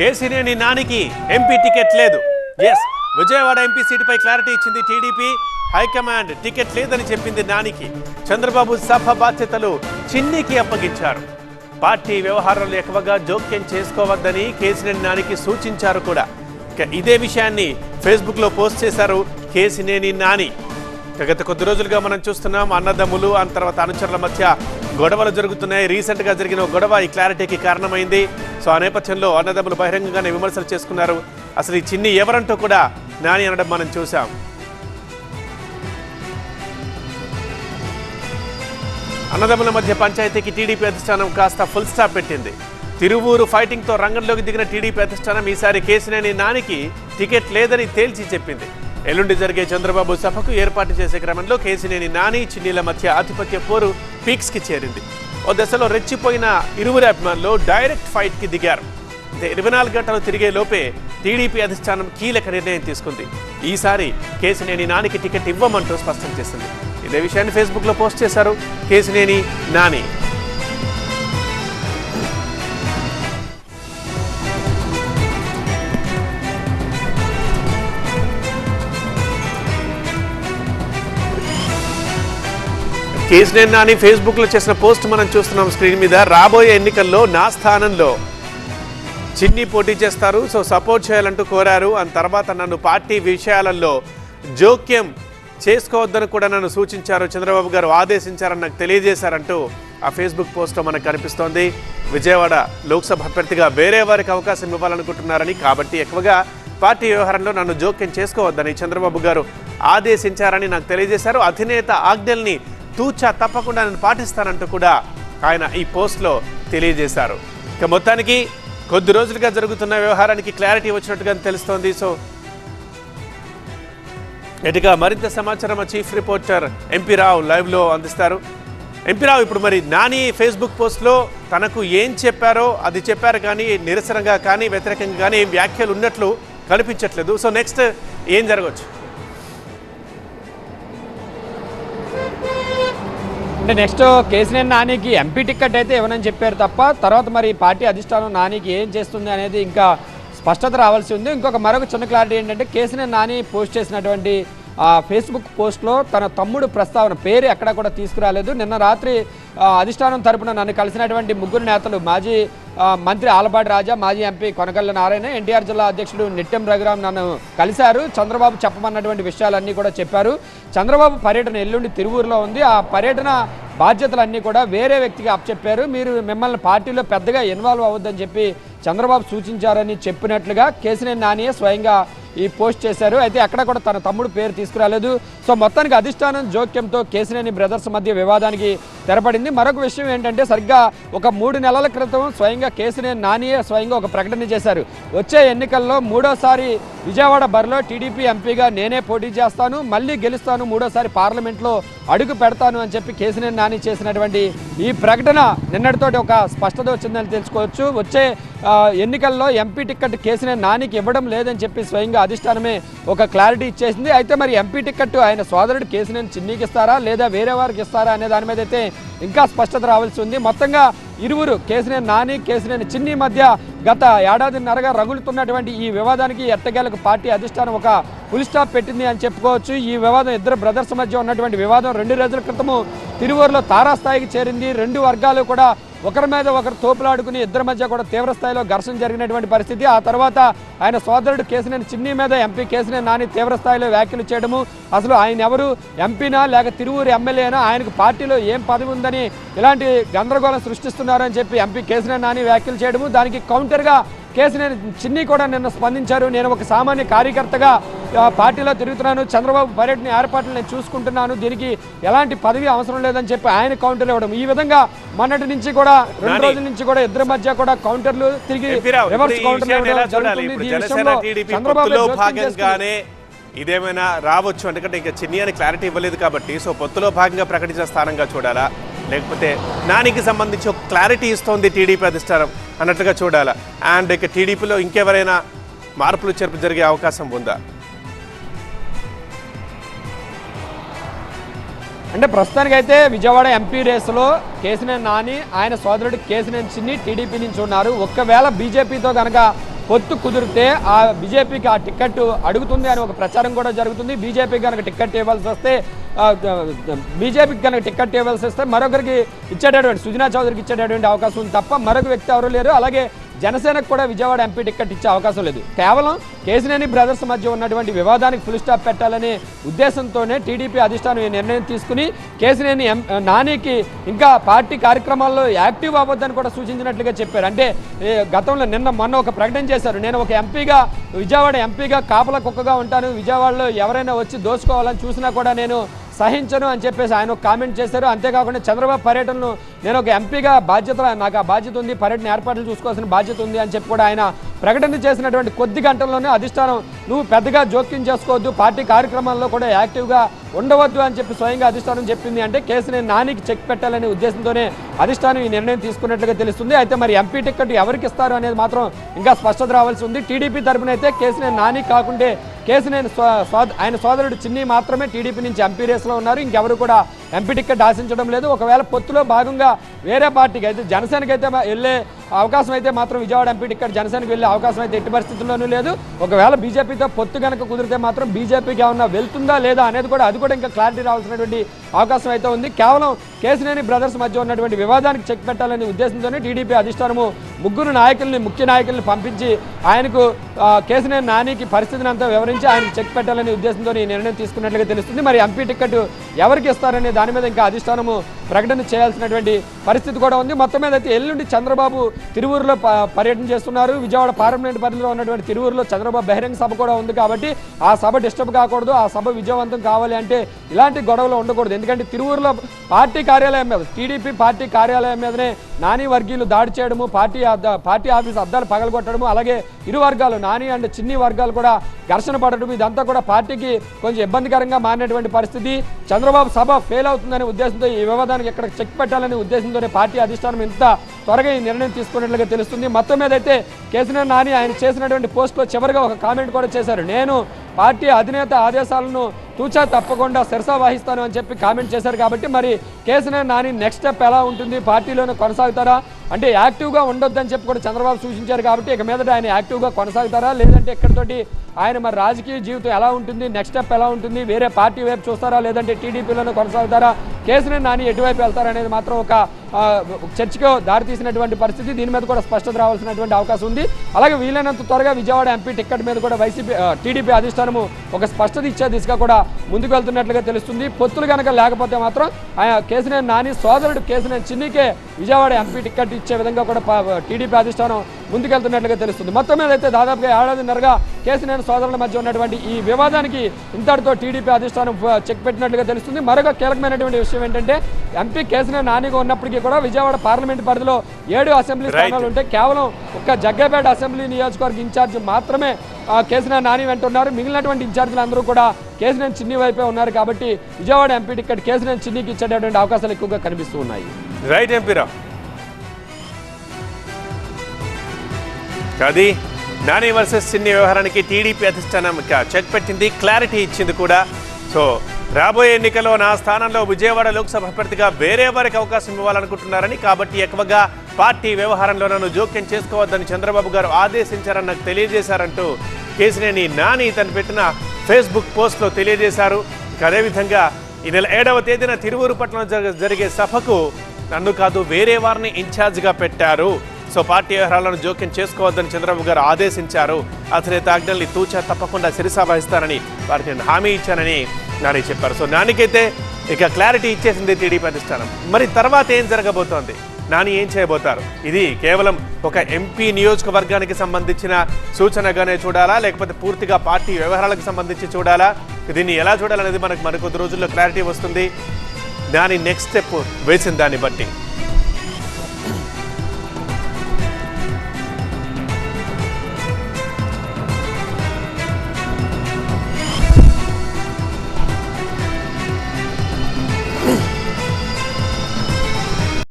కేసినేని నానికి MP ticket లేదు. Yes Vijayawada MP సీటుపై క్లారిటీ ఇచ్చింది టీడీపీ. హైకమాండ్ టికెట్ లేదని చెప్పింది నానికి. చంద్రబాబు సభ బాధ్యతలు చిన్నికి అప్పగించారు. పార్టీ వ్యవహారాలు ఎక్కువగా జోక్యం చేసుకోవద్దని కేసినేని నానికి సూచించారు కూడా. ఇదే విషయాన్ని ఫేస్బుక్లో పోస్ట్ చేశారు కేసినేని నాని. గత కొద్ది రోజులుగా మనం చూస్తున్నాం అన్నదమ్ములు ఆ తర్వాత అనుచరుల మధ్య గొడవలు జరుగుతున్నాయి. రీసెంట్గా జరిగిన గొడవ ఈ క్లారిటీకి కారణమైంది. సో ఆ నేపథ్యంలో అన్నదమ్ములు బహిరంగంగానే విమర్శలు చేసుకున్నారు. అసలు ఈ చిన్ని ఎవరంటూ కూడా నాని అనడం మనం చూసాం అన్నదమ్ముల మధ్య పంచాయతీకి టీడీపీ అధిష్టానం కాస్త ఫుల్ స్టాప్ పెట్టింది. తిరువూరు ఫైటింగ్తో రంగంలోకి దిగిన టీడీపీ అధిష్టానం ఈసారి కేసినేని నానికి టికెట్ లేదని తేల్చి చెప్పింది. ఎల్లుండి జరిగే చంద్రబాబు సభకు ఏర్పాటు చేసే క్రమంలో కేసినేని నాని చిన్నీల మధ్య ఆధిపత్య పోరు పీక్స్కి చేరింది. ఓ దశలో రెచ్చిపోయిన ఇరువురి అభిమానులు డైరెక్ట్ ఫైట్కి దిగారు ఇరవై నాలుగు గంటలు తిరిగే లోపే టీడీపీ అధిష్టానం కీలక నిర్ణయం తీసుకుంది. ఈసారి కేసినేని నానికి టికెట్ ఇవ్వమంటూ స్పష్టం చేసింది. ఇదే విషయాన్ని ఫేస్బుక్లో పోస్ట్ చేశారు కేసినేని నాని. కేసీఆర్ నాని ఫేస్బుక్లో చేసిన పోస్ట్ మనం చూస్తున్నాం స్క్రీన్ మీద. రాబోయే ఎన్నికల్లో నా స్థానంలో చిన్ని పోటీ చేస్తారు. సో సపోర్ట్ చేయాలంటూ కోరారు. ఆ తర్వాత నన్ను పార్టీ విషయాలలో జోక్యం చేసుకోవద్దని కూడా నన్ను సూచించారు. చంద్రబాబు గారు ఆదేశించారని నాకు తెలియజేశారంటూ ఆ ఫేస్బుక్ పోస్ట్లో మనకు కనిపిస్తోంది. విజయవాడ లోక్సభ అభ్యర్థిగా వేరే వారికి అవకాశం ఇవ్వాలనుకుంటున్నారని. కాబట్టి ఎక్కువగా పార్టీ వ్యవహారంలో నన్ను జోక్యం చేసుకోవద్దని చంద్రబాబు గారు ఆదేశించారని నాకు తెలియజేశారు. అధినేత ఆజ్ఞల్ని తూచా తప్పకుండా నేను పాటిస్తానంటూ కూడా ఆయన ఈ పోస్ట్లో తెలియజేశారు. ఇక మొత్తానికి కొద్ది రోజులుగా జరుగుతున్న వ్యవహారానికి క్లారిటీ వచ్చినట్టుగా తెలుస్తోంది. సో ఎటుగా మరింత సమాచారం మా చీఫ్ రిపోర్టర్ ఎంపీ రావు లైవ్లో అందిస్తారు. ఎంపీ రావు ఇప్పుడు మరి నాని ఫేస్బుక్ పోస్ట్లో తనకు ఏం చెప్పారో అది చెప్పారు కానీ నిరసనగా కానీ వ్యతిరేకంగా కానీ వ్యాఖ్యలు ఉన్నట్లు కనిపించట్లేదు. సో నెక్స్ట్ ఏం జరగవచ్చు? అంటే నెక్స్ట్ కేసీఆర్ నానికి ఎంపీ టికెట్ అయితే ఇవ్వనని చెప్పారు తప్ప తర్వాత మరి పార్టీ అధిష్టానం నానికి ఏం చేస్తుంది అనేది ఇంకా స్పష్టత రావాల్సి ఉంది. ఇంకొక మరొక చిన్న క్లారిటీ ఏంటంటే కేసీఆర్ నాని పోస్ట్ చేసినటువంటి ఆ ఫేస్బుక్ పోస్ట్లో తన తమ్ముడు ప్రస్తావన పేరు ఎక్కడా కూడా తీసుకురాలేదు. నిన్న రాత్రి అధిష్టానం తరపున నన్ను కలిసినటువంటి ముగ్గురు నేతలు మాజీ మంత్రి ఆలపాటి రాజా మాజీ ఎంపీ కొనగల్ల నారాయణ ఎన్టీఆర్ జిల్లా అధ్యక్షుడు నిట్టెం రఘురామ్ నన్ను కలిశారు. చంద్రబాబు చెప్పమన్నటువంటి విషయాలన్నీ కూడా చెప్పారు. చంద్రబాబు పర్యటన ఎల్లుండి తిరువూరులో ఉంది. ఆ పర్యటన బాధ్యతలన్నీ కూడా వేరే వ్యక్తికి అప్పచెప్పారు. మీరు మిమ్మల్ని పార్టీలో పెద్దగా ఇన్వాల్వ్ అవ్వద్దని చెప్పి చంద్రబాబు సూచించారని చెప్పినట్లుగా కేసినేని నానియే స్వయంగా ఈ పోస్ట్ చేశారు. అయితే అక్కడ కూడా తన తమ్ముడు పేరు తీసుకురాలేదు. సో మొత్తానికి అధిష్టానం జోక్యంతో కేసినేని బ్రదర్స్ మధ్య వివాదానికి తెరపడింది. మరొక విషయం ఏంటంటే సరిగ్గా ఒక మూడు నెలల క్రితం స్వయంగా కేసినేని నానియే స్వయంగా ఒక ప్రకటన చేశారు. వచ్చే ఎన్నికల్లో మూడోసారి విజయవాడ బరిలో టీడీపీ ఎంపీగా నేనే పోటీ చేస్తాను మళ్ళీ గెలుస్తాను మూడోసారి పార్లమెంట్లో అడుగు పెడతాను అని చెప్పి కేసినేని నాని చేసినటువంటి ఈ ప్రకటన నిన్నటితోటి ఒక స్పష్టత వచ్చిందని తెలుసుకోవచ్చు. వచ్చే ఎన్నికల్లో ఎంపీ టికెట్ కేసినేని నానికి ఇవ్వడం లేదని చెప్పి స్వయంగా అధిష్టానమే ఒక క్లారిటీ ఇచ్చేసింది. అయితే మరి ఎంపీ టికెట్ ఆయన సోదరుడు కేసినేని చిన్నీకి ఇస్తారా లేదా వేరే వారికి ఇస్తారా అనే దాని మీద అయితే ఇంకా స్పష్టత రావాల్సి ఉంది. మొత్తంగా ఇరువురు కేసినేని నాని కేసినేని చిన్ని మధ్య గత ఏడాదిన్నరగా రగులుతున్నటువంటి ఈ వివాదానికి ఎట్టగేలకు పార్టీ అధిష్టానం ఒక ఫుల్ స్టాప్ పెట్టింది అని చెప్పుకోవచ్చు. ఈ వివాదం ఇద్దరు బ్రదర్స్ మధ్య ఉన్నటువంటి వివాదం రెండు రోజుల క్రితము తిరువూరులో తారాస్థాయికి చేరింది. రెండు వర్గాలు కూడా ఒకరి మీద ఒకరు తోపులాడుకుని ఇద్దరి మధ్య కూడా తీవ్ర స్థాయిలో ఘర్షణ జరిగినటువంటి పరిస్థితి. ఆ తర్వాత ఆయన సోదరుడు కేసినేని చిన్ని మీద ఎంపీ కేసినేని నాని తీవ్ర స్థాయిలో వ్యాఖ్యలు చేయడము. అసలు ఆయన ఎవరు? ఎంపీనా లేక తిరువూరు ఎమ్మెల్యేనా? ఆయనకు పార్టీలో ఏం పదవి ఉందని ఇలాంటి గందరగోళం సృష్టిస్తున్నారని చెప్పి ఎంపీ కేసినేని నాని వ్యాఖ్యలు చేయడము. దానికి కౌంటర్గా కేసినేని చిన్ని కూడా నిన్న స్పందించారు. నేను ఒక సామాన్య కార్యకర్తగా పార్టీలో తిరుగుతున్నాను. చంద్రబాబు పర్యటన ఏర్పాట్లు నేను చూసుకుంటున్నాను. దీనికి ఎలాంటి పదవి అవసరం లేదని చెప్పి ఆయన కౌంటర్ ఇవ్వడం. ఈ విధంగా మొన్నటి నుంచి కూడా రెండు నాని. రోజుల నుంచి కూడా ఇద్దరి మధ్య కూడా కౌంటర్లు తిరిగి రివర్స్ కౌంటర్లు ఇదేమైనా రావచ్చు. ఎందుకంటే ఇంకా చిన్ని అని క్లారిటీ ఇవ్వలేదు కాబట్టి సో పొత్తులో భాగంగా ప్రకటించిన స్థానంగా చూడాలా? లేకపోతే నానికి సంబంధించి ఒక క్లారిటీ ఇస్తోంది టీడీపీ అధిష్టానం అన్నట్టుగా చూడాలా. అండ్ ఇక టీడీపీలో ఇంకెవరైనా మార్పులు చేర్పు జరిగే అవకాశం ఉందా? అంటే ప్రస్తుతానికైతే విజయవాడ ఎంపీ రేసులో కేసినేని నాని ఆయన సోదరుడు కేసినేని చిన్ని టీడీపీ నుంచి ఉన్నారు. ఒక్కవేళ బీజేపీతో కనుక పొత్తు కుదిరితే ఆ బీజేపీకి ఆ టికెట్ అడుగుతుంది అని ఒక ప్రచారం కూడా జరుగుతుంది. బీజేపీకి కనుక టికెట్ ఇవ్వాల్సి వస్తే బీజేపీకి కనుక టికెట్ ఇవ్వాల్సి వస్తే మరొకరికి ఇచ్చేటటువంటి సుజనా చౌదరికి ఇచ్చేటటువంటి అవకాశం ఉంది తప్ప మరొక వ్యక్తి ఎవరు లేరు. అలాగే జనసేనకు కూడా విజయవాడ ఎంపీ టికెట్ ఇచ్చే అవకాశం లేదు. కేవలం కేసినేని బ్రదర్స్ మధ్య ఉన్నటువంటి వివాదానికి ఫుల్ స్టాప్ పెట్టాలనే ఉద్దేశంతోనే టీడీపీ అధిష్టానం ఈ నిర్ణయం తీసుకుని కేసినేని ఎం నానికి ఇంకా పార్టీ కార్యక్రమాల్లో యాక్టివ్ అవ్వద్దని కూడా సూచించినట్లుగా చెప్పారు. అంటే గతంలో నిన్న మొన్న ఒక ప్రకటన చేశారు. నేను ఒక ఎంపీగా విజయవాడ ఎంపీగా కాపల కుక్కగా ఉంటాను. విజయవాడలో ఎవరైనా వచ్చి దోచుకోవాలని చూసినా కూడా నేను సహించను అని చెప్పేసి ఆయన ఒక కామెంట్ చేశారు. అంతేకాకుండా చంద్రబాబు పర్యటనను నేను ఒక ఎంపీగా బాధ్యత నాకు ఆ బాధ్యత ఉంది పర్యటన ఏర్పాట్లు చూసుకోవాల్సిన బాధ్యత ఉంది అని చెప్పి కూడా ఆయన ప్రకటన చేసినటువంటి కొద్ది గంటల్లోనే అధిష్టానం నువ్వు పెద్దగా జోక్యం చేసుకోవద్దు పార్టీ కార్యక్రమాల్లో కూడా యాక్టివ్గా ఉండవద్దు అని చెప్పి స్వయంగా అధిష్టానం చెప్పింది. అంటే కేసుని నానికి చెక్ పెట్టాలనే ఉద్దేశంతోనే అధిష్టానం ఈ నిర్ణయం తీసుకున్నట్లుగా తెలుస్తుంది. అయితే మరి ఎంపీ టికెట్ ఎవరికి ఇస్తారు అనేది మాత్రం ఇంకా స్పష్టత రావాల్సి ఉంది. టీడీపీ తరఫున అయితే కేసుని నాని కాకుంటే కేసినేని ఆయన సోదరుడు చిన్ని మాత్రమే టీడీపీ నుంచి ఎంపీ రేస్లో ఉన్నారు. ఇంకెవరు కూడా ఎంపీ టికెట్ ఆశించడం లేదు. ఒకవేళ పొత్తులో భాగంగా వేరే పార్టీకి అయితే జనసేనకైతే వెళ్ళే అవకాశం అయితే మాత్రం విజయవాడ ఎంపీ టికెట్ జనసేనకు వెళ్ళే అవకాశం అయితే ఎట్టి పరిస్థితుల్లోనూ లేదు. ఒకవేళ బీజేపీతో పొత్తు కనుక కుదిరితే మాత్రం బీజేపీకి ఏమన్నా వెళ్తుందా లేదా అనేది కూడా అది కూడా ఇంకా క్లారిటీ రావాల్సినటువంటి అవకాశం అయితే ఉంది. కేవలం కేసినేని బ్రదర్స్ మధ్య ఉన్నటువంటి వివాదానికి చెక్ పెట్టాలనే ఉద్దేశంతోనే టీడీపీ అధిష్టానము ముగ్గురు నాయకుల్ని ముఖ్య నాయకుల్ని పంపించి ఆయనకు కేసినేని నానికి పరిస్థితిని అంతా వివరించి ఆయనకు చెక్ పెట్టాలనే ఉద్దేశంతో ఈ నిర్ణయం తీసుకున్నట్లుగా తెలుస్తుంది. మరి ఎంపీ టికెట్ ఎవరికి ఇస్తారనే దాని మీద ఇంకా అధిష్టానము ప్రకటన చేయాల్సినటువంటి పరిస్థితి కూడా ఉంది. మొత్తం మీద అయితే ఎల్లుండి చంద్రబాబు తిరువూరులో పర్యటన చేస్తున్నారు. విజయవాడ పార్లమెంట్ పరిధిలో ఉన్నటువంటి తిరువూరులో చంద్రబాబు బహిరంగ సభ కూడా ఉంది కాబట్టి ఆ సభ డిస్టర్బ్ కాకూడదు. ఆ సభ విజయవంతం కావాలి అంటే ఇలాంటి గొడవలు ఉండకూడదు. ఎందుకంటే తిరువూరులో పార్టీ కార్యాలయం మీద టీడీపీ పార్టీ కార్యాలయం మీదనే నాని వర్గీయులు దాడి చేయడము పార్టీ అద్ద- పార్టీ ఆఫీస్ అద్దాలు పగలగొట్టడము అలాగే ఇరు వర్గాలు నాని అండ్ చిన్ని వర్గాలు కూడా ఘర్షణ పడడం ఇదంతా కూడా పార్టీకి కొంచెం ఇబ్బందికరంగా మారినటువంటి పరిస్థితి. చంద్రబాబు సభ ఫెయిల్ అవుతుందనే ఉద్దేశంతో ఈ వివాదానికి ఎక్కడ చెక్ పెట్టాలనే ఉద్దేశంతోనే పార్టీ అధిష్టానం ఇంత త్వరగా ఈ నిర్ణయం తీసుకున్నట్లుగా తెలుస్తుంది. మొత్తం మీద అయితే కేసీఆర్ నాని ఆయన చేసినటువంటి పోస్ట్లో చివరిగా ఒక కామెంట్ కూడా చేశారు. నేను పార్టీ అధినేత ఆదేశాలను తూచా తప్పకుండా శిరసా వహిస్తాను అని చెప్పి కామెంట్ చేశారు కాబట్టి మరి కేసీఆర్ నాని నెక్స్ట్ స్టెప్ ఎలా ఉంటుంది? పార్టీలోనే కొనసాగుతారా? అంటే యాక్టివ్గా ఉండొద్దని చెప్పి కూడా చంద్రబాబు సూచించారు కాబట్టి ఇక మీదట ఆయన యాక్టివ్గా కొనసాగుతారా? లేదంటే ఇక్కడితోటి ఆయన మరి రాజకీయ జీవితం ఎలా ఉంటుంది? నెక్స్ట్ స్టెప్ ఎలా ఉంటుంది? వేరే పార్టీ వైపు చూస్తారా? లేదంటే టీడీపీలోనే కొనసాగుతారా? కేసీఆర్ నాని ఎటువైపు వెళ్తారనేది మాత్రం ఒక చర్చకు దారితీసినటువంటి పరిస్థితి దీని మీద కూడా స్పష్టత రావాల్సినటువంటి అవకాశం ఉంది. అలాగే వీలైనంత త్వరగా విజయవాడ ఎంపీ టికెట్ మీద కూడా వైసీపీ టీడీపీ అధిష్టానము ఒక స్పష్టత ఇచ్చే దిశగా కూడా ముందుకు వెళ్తున్నట్లుగా తెలుస్తుంది. పొత్తులు కనుక లేకపోతే మాత్రం ఆయన కేసినేని నాని సోదరుడు కేసినేని చిన్నికే విజయవాడ ఎంపీ టికెట్ ఇచ్చే విధంగా కూడా టీడీపీ అధిష్టానం ముందుకెళ్తున్నట్లుగా తెలుస్తుంది. మొత్తం మీద అయితే దాదాపుగా ఏడాదిన్నరగా కేసినేని సోదరుల మధ్య ఉన్నటువంటి ఈ వివాదానికి ఇంతటితో టీడీపీ అధిష్టానం చెక్ పెట్టినట్లుగా తెలుస్తుంది. మరొక కీలకమైనటువంటి విషయం ఏంటంటే ఎంపీ కేసినేని నానిగా ఉన్నప్పటికీ కూడా విజయవాడ పార్లమెంట్ పరిధిలో ఏడు అసెంబ్లీ. స్థానాలు ఉంటే కేవలం ఒక్క జగ్గేపేట అసెంబ్లీ నియోజకవర్గ ఇన్ఛార్జ్ మాత్రమే కేసీఆర్ నాని వెంట ఉన్నారు. మిగిలినటువంటి ఇన్ఛార్జీలు అందరూ కూడా కేసీఆర్ చిన్ని వైపే ఉన్నారు కాబట్టి Vijayawada MP ticket K C R చిన్నికి ఇచ్చేటటువంటి అవకాశాలు ఎక్కువగా కనిపిస్తూ ఉన్నాయి. రైట్ ఎంపీరా అది నాని వర్సెస్ చిన్ని వ్యవహారానికి టీడీపీ అధిష్టానం చెక్ పెట్టింది క్లారిటీ ఇచ్చింది కూడా. సో రాబోయే ఎన్నికల్లో నా స్థానంలో విజయవాడ లోక్సభ అభ్యర్థిగా వేరే వారికి అవకాశం ఇవ్వాలనుకుంటున్నారని కాబట్టి ఎక్కువగా పార్టీ వ్యవహారంలో నన్ను జోక్యం చేసుకోవద్దని చంద్రబాబు గారు ఆదేశించారని నాకు తెలియజేశారంటూ కేసినేని నాని తను పెట్టిన ఫేస్బుక్ పోస్ట్లో తెలియజేశారు. ఇక అదేవిధంగా ఈ నెల ఏడవ తేదీన తిరువూరు పట్టణంలో జరిగే సభకు నన్ను కాదు వేరే వారిని ఇన్ఛార్జిగా పెట్టారు. సో పార్టీ వ్యవహారాలను జోక్యం చేసుకోవద్దని చంద్రబాబు గారు ఆదేశించారు. అతని తాగ్నల్ని తూచా తప్పకుండా శిరసా వహిస్తానని వారికి నేను హామీ ఇచ్చానని నాని చెప్పారు సో నానికైతే ఇక క్లారిటీ ఇచ్చేసింది టీడీపీ అధిష్టానం మరి తర్వాత ఏం జరగబోతోంది? నాని ఏం చేయబోతారు? ఇది కేవలం ఒక ఎంపీ నియోజకవర్గానికి సంబంధించిన సూచనగానే చూడాలా? లేకపోతే పూర్తిగా పార్టీ వ్యవహారాలకు సంబంధించి చూడాలా? దీన్ని ఎలా చూడాలనేది మనకు మరికొద్ది రోజుల్లో క్లారిటీ వస్తుంది. దాని నెక్స్ట్ స్టెప్ వేసిన దాన్ని బట్టి.